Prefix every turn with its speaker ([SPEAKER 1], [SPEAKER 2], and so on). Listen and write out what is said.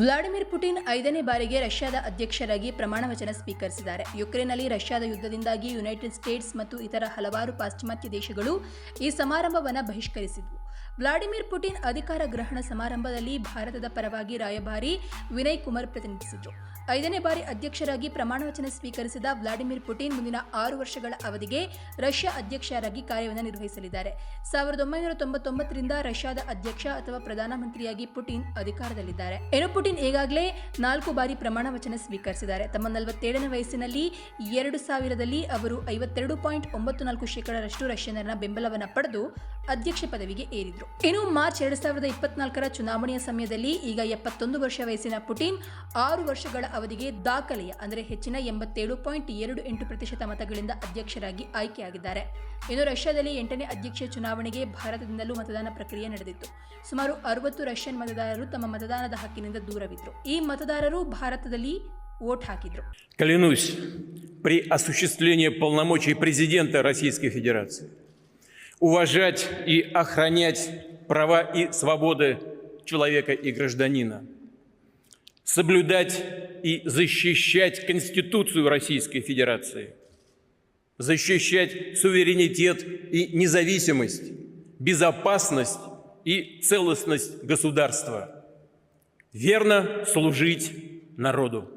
[SPEAKER 1] Vladimir Putin ಐದನೇ ಬಾರಿಗೆ ರಷ್ಯಾದ ಅಧ್ಯಕ್ಷರಾಗಿ ಪ್ರಮಾಣ ವಚನ ಸ್ವೀಕರಿಸಿದ್ದಾರೆ. ಯುಕ್ರೇನ್ನಲ್ಲಿ ರಷ್ಯಾದ ಯುದ್ಧದಿಂದಾಗಿ ಯುನೈಟೆಡ್ ಸ್ಟೇಟ್ಸ್ ಮತ್ತು ಇತರ ಹಲವಾರು ಪಾಶ್ಚಿಮಾತ್ಯ ದೇಶಗಳು ಈ ಸಮಾರಂಭವನ್ನು ಬಹಿಷ್ಕರಿಸಿದವು. ವ್ಲಾಡಿಮಿರ್ ಪುಟಿನ್ ಅಧಿಕಾರ ಗ್ರಹಣ ಸಮಾರಂಭದಲ್ಲಿ ಭಾರತದ ಪರವಾಗಿ ರಾಯಭಾರಿ ವಿನಯ್ ಕುಮಾರ್ ಪ್ರತಿನಿಧಿಸಿದರು ಐದನೇ ಬಾರಿ ಅಧ್ಯಕ್ಷರಾಗಿ ಪ್ರಮಾಣ ವಚನ ಸ್ವೀಕರಿಸಿದ ವ್ಲಾಡಿಮಿರ್ ಪುಟಿನ್ ಮುಂದಿನ ಆರು ವರ್ಷಗಳ ಅವಧಿಗೆ ರಷ್ಯಾ ಅಧ್ಯಕ್ಷರಾಗಿ ಕಾರ್ಯವನ್ನು ನಿರ್ವಹಿಸಲಿದ್ದಾರೆ. ಸಾವಿರದ ಒಂಬೈನೂರ ತೊಂಬತ್ತೊಂಬತ್ತರಿಂದ ರಷ್ಯಾದ ಅಧ್ಯಕ್ಷ ಅಥವಾ ಪ್ರಧಾನಮಂತ್ರಿಯಾಗಿ ಪುಟಿನ್ ಅಧಿಕಾರದಲ್ಲಿದ್ದಾರೆ. ಏನು ಪುಟಿನ್ ಈಗಾಗಲೇ ನಾಲ್ಕು ಬಾರಿ ಪ್ರಮಾಣ ವಚನ ಸ್ವೀಕರಿಸಿದ್ದಾರೆ. ತಮ್ಮ ನಲವತ್ತೇಳನೇ ವಯಸ್ಸಿನಲ್ಲಿ ಎರಡು ಸಾವಿರದಲ್ಲಿ ಅವರು ಐವತ್ತೆರಡು ಪಾಯಿಂಟ್ ಒಂಬತ್ತು ನಾಲ್ಕು ಶೇಕಡರಷ್ಟು ರಷ್ಯನ್ನರ ಬೆಂಬಲವನ್ನು ಪಡೆದು ಅಧ್ಯಕ್ಷ ಪದವಿಗೆ ಏರಿದ್ರು ಇನ್ನು ಮಾರ್ಚ್ ಎರಡು ಸಾವಿರದ ಇಪ್ಪತ್ನಾಲ್ಕರ ಚುನಾವಣೆಯ ಸಮಯದಲ್ಲಿ ಈಗ ಎಪ್ಪತ್ತೊಂದು ವರ್ಷ ವಯಸ್ಸಿನ ಪುಟಿನ್ ಆರು ವರ್ಷಗಳ ಅವಧಿಗೆ ದಾಖಲೆಯ ಅಂದರೆ ಹೆಚ್ಚಿನ ಎಂಬತ್ತೇಳು ಪಾಯಿಂಟ್ ಎರಡು ಎಂಟು ಪ್ರತಿಶತ ಮತಗಳಿಂದ ಅಧ್ಯಕ್ಷರಾಗಿ ಆಯ್ಕೆಯಾಗಿದ್ದಾರೆ ಇನ್ನು ರಷ್ಯಾದಲ್ಲಿ ಎಂಟನೇ ಅಧ್ಯಕ್ಷ ಚುನಾವಣೆಗೆ ಭಾರತದಿಂದಲೂ ಮತದಾನ ಪ್ರಕ್ರಿಯೆ ನಡೆದಿತ್ತು ಸುಮಾರು ಅರವತ್ತು ರಷ್ಯನ್ ಮತದಾರರು ತಮ್ಮ ಮತದಾನದ ಹಕ್ಕಿನಿಂದ ದೂರವಿದ್ದರು ಈ ಮತದಾರರು ಭಾರತದಲ್ಲಿ ವೋಟ್ ಹಾಕಿದ್ರು
[SPEAKER 2] Клянусь при осуществлении полномочий президента Российской Федерации уважать и охранять права и свободы человека и гражданина, соблюдать и защищать Конституцию Российской Федерации, защищать суверенитет и независимость, безопасность и целостность государства, верно служить народу.